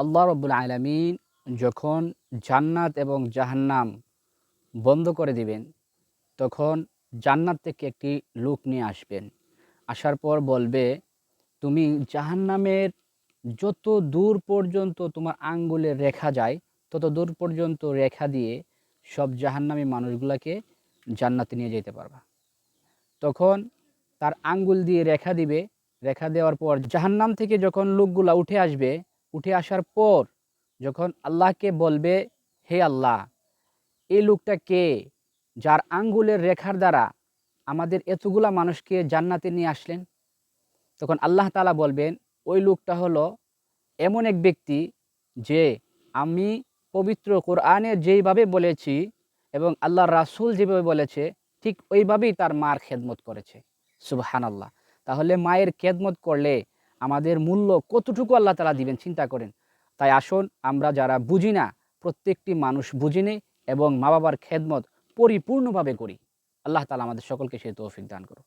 আল্লাহ রব্বুল আলমিন যখন জান্নাত এবং জাহান্নাম বন্ধ করে দিবেন, তখন জান্নাত থেকে একটি লোক নিয়ে আসবেন। আসার পর বলবে, তুমি জাহান্নামের যত দূর পর্যন্ত তোমার আঙ্গুলে রেখা যায়, তত দূর পর্যন্ত রেখা দিয়ে সব জাহান্নামী মানুষগুলোকে জান্নাতে নিয়ে যেতে পারবা। তখন তার আঙ্গুল দিয়ে রেখা দিবে। রেখা দেওয়ার পর জাহান্নাম থেকে যখন লোকগুলা উঠে আসবে উঠে আসার পর যখন আল্লাহকে বলবে, হে আল্লাহ, এই লোকটা কে যার আঙ্গুলের রেখার দ্বারা আমাদের এতগুলা মানুষকে জান্নাতে নিয়ে আসলেন? তখন আল্লাহ তালা বলবেন, ওই লোকটা হলো এমন এক ব্যক্তি যে আমি পবিত্র কোরআনে যেইভাবে বলেছি এবং আল্লাহ রাসূল যেভাবে বলেছে, ঠিক ওইভাবেই তার মার খেদমত করেছে। সুবহান আল্লাহ তাহলে মায়ের খেদমত করলে আমাদের মূল্য কতটুকু আল্লাহ তালা দিবেন চিন্তা করেন। তাই আসুন আমরা যারা বুঝি না, প্রত্যেকটি মানুষ বুঝি নেই এবং মা বাবার খেদমত পরিপূর্ণভাবে করি। আল্লাহ তালা আমাদের সকলকে সেই তৌফিক দান করুন